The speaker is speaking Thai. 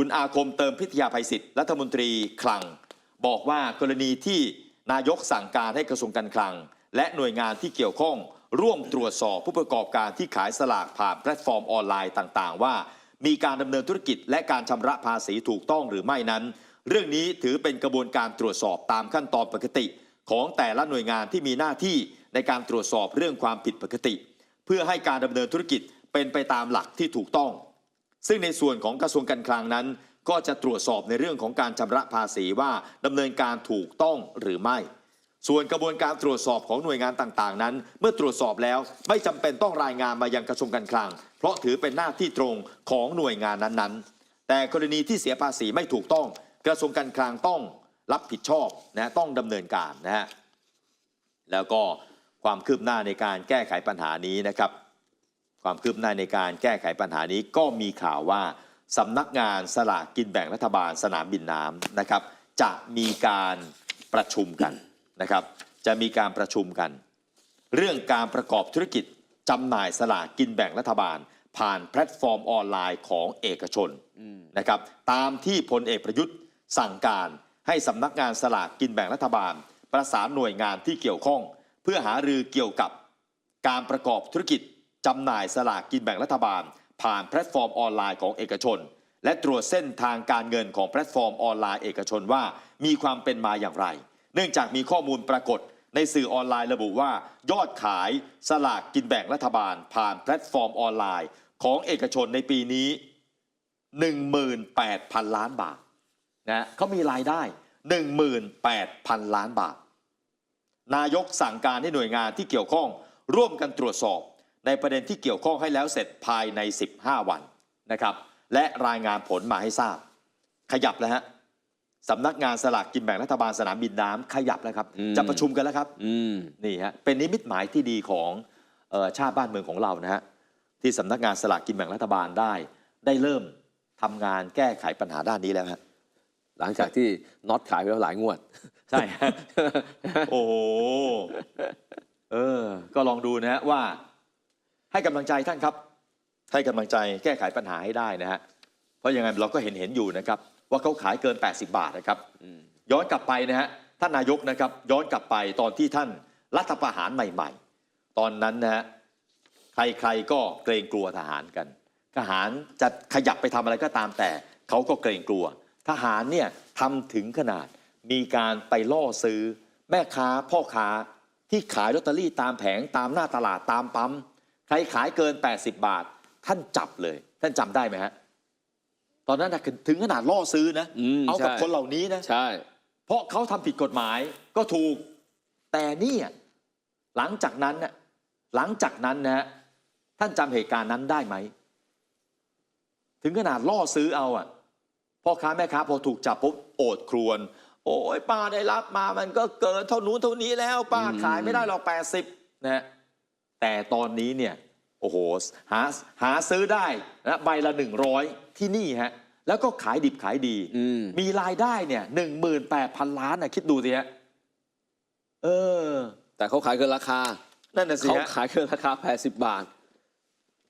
คุณอาคมเติมพิทยาภัยศิษย์รัฐมนตรีคลัง บอกว่ากรณีที่นายกสั่งการให้กระทรวงการคลัง และหน่วยงานที่เกี่ยวข้องร่วมตรวจสอบผู้ประกอบการที่ขายสลากผ่านแพลตฟอร์มออนไลน์ต่าง ๆ ว่า มีการดำเนินธุรกิจและการชำระภาษีถูกต้องหรือไม่นั้น เรื่องนี้ถือเป็นกระบวนการตรวจสอบตามขั้นตอนปกติ ของแต่ละหน่วยงานที่มีหน้าที่ในการตรวจสอบเรื่องความผิดปกติ เพื่อให้การดำเนินธุรกิจเป็นไปตามหลักที่ถูกต้อง ซึ่งในส่วนของกระทรวงการคลังนั้น ก็จะตรวจสอบในเรื่องของการชำระภาษีว่าดำเนินการถูกต้องหรือไม่ ส่วนกระบวนการตรวจสอบของหน่วยงานต่างๆ นั้น เมื่อตรวจสอบแล้วไม่จำเป็นต้องรายงานมายังกระทรวงการคลัง เพราะถือเป็นหน้าที่ตรงของหน่วยงานนั้นๆ แต่กรณีที่เสียภาษีไม่ถูกต้อง กระทรวงการคลังต้องรับผิดชอบนะต้องดำเนินการนะฮะแล้วก็ความคืบหน้าในการแก้ไขปัญหานี้นะครับ ความคืบหน้าในการแก้ไขปัญหานี้ก็มีข่าวว่าสำนักงานสลากกินแบ่งรัฐบาลสนามบินน้ำนะครับ จะมีการประชุมกันนะครับ จะมีการประชุมกัน เรื่องการประกอบธุรกิจจำหน่ายสลากกินแบ่งรัฐบาล ผ่านแพลตฟอร์มออนไลน์ของเอกชนนะครับตามที่พลเอกประยุทธ์สั่งการให้สำนักงานสลากกินแบ่งรัฐบาล ประสานหน่วยงานที่เกี่ยวข้อง เพื่อหารือเกี่ยวกับการประกอบธุรกิจ จำหน่ายสลากกินแบ่งรัฐบาล ผ่านแพลตฟอร์มออนไลน์ของเอกชน และตรวจเส้นทางการเงินของแพลตฟอร์มออนไลน์เอกชนว่ามีความเป็นมาอย่างไร เนื่องจากมีข้อมูลปรากฏ ในสื่อออนไลน์ระบุว่า ยอดขายสลากกินแบ่งรัฐบาล ผ่านแพลตฟอร์มออนไลน์ ของเอกชนในปีนี้ 18,000 ล้านบาทนะเขามีรายได้ 18,000 ล้านบาท นายกสั่งการให้หน่วยงานที่เกี่ยวข้อง ร่วมกันตรวจสอบ ในประเด็นที่เกี่ยวข้องให้แล้วเสร็จภายใน 15 วันนะครับ และรายงานผลมาให้ทราบ ขยับแล้วฮะสำนักงานสลากกินแบ่งรัฐบาลสนามบินน้ำขยับแล้วครับอืมจะประชุมกันแล้วครับอืมนี่ฮะเป็นนิมิตหมายที่ดีของเออชาติบ้านเมืองของเรานะฮะที่สำนักงานสลากกินแบ่งรัฐบาลได้ ได้เริ่มทำงานแก้ไขปัญหาด้านนี้แล้วฮะหลังจากที่น็อตขายไปแล้วหลายงวด ใช่ฮะโอ้โหเออ ก็ลองดูนะฮะว่า ให้กำลังใจท่านครับ ให้กำลังใจแก้ไขปัญหาให้ได้นะฮะเพราะยังไงเราก็เห็นเห็นอยู่นะครับ ว่าเขาขายเกิน 80 บาทนะครับย้อนกลับไปนะฮะท่านนายกนะครับ ย้อนกลับไปตอนที่ท่านรัฐประหารใหม่ ๆ ตอนนั้นนะฮะใครๆก็เกรงกลัวทหารกัน ทหารจะขยับไปทำอะไรก็ตามแต่เขาก็เกรงกลัว ทหารเนี่ยทำถึงขนาดมีการไปล่อซื้อ แม่ค้าพ่อค้าที่ขายลอตเตอรี่ตามแผงตามหน้าตลาดตามปั๊ม ใครขายเกิน 80 บาท ท่านจับเลย ท่านจำได้ไหมฮะตอนนั้นน่ะถึงขนาดล่อซื้อนะอืมเอากับใช่คนเหล่านี้นะใช่ เพราะเขาทำผิดกฎหมายก็ถูก แต่เนี่ยหลังจากนั้นน่ะหลังจากนั้นนะฮะท่านจำเหตุการณ์นั้นได้ไหม ถึงขนาดล่อซื้อเอาอะพ่อค้าแม่ค้าพอถูกจับปุ๊บโอดครวน โอ้ยป้าได้รับมามันก็เกินเท่านู้นเท่านี้แล้วป้าอืมขายไม่ได้หรอก80นะฮะ แต่ตอนนี้เนี่ยโอ้โหหาหาซื้อได้นะใบละ 100 ที่นี่ฮะแล้วก็ขายดิบขายดีอืมมีรายได้เนี่ยหนึ่งหมื่นแปดพันล้านนะคิดดูสิฮะเออ แต่เขาขายเกินราคา นั่นน่ะสิเขาฮะขายเกินราคา 80 บาท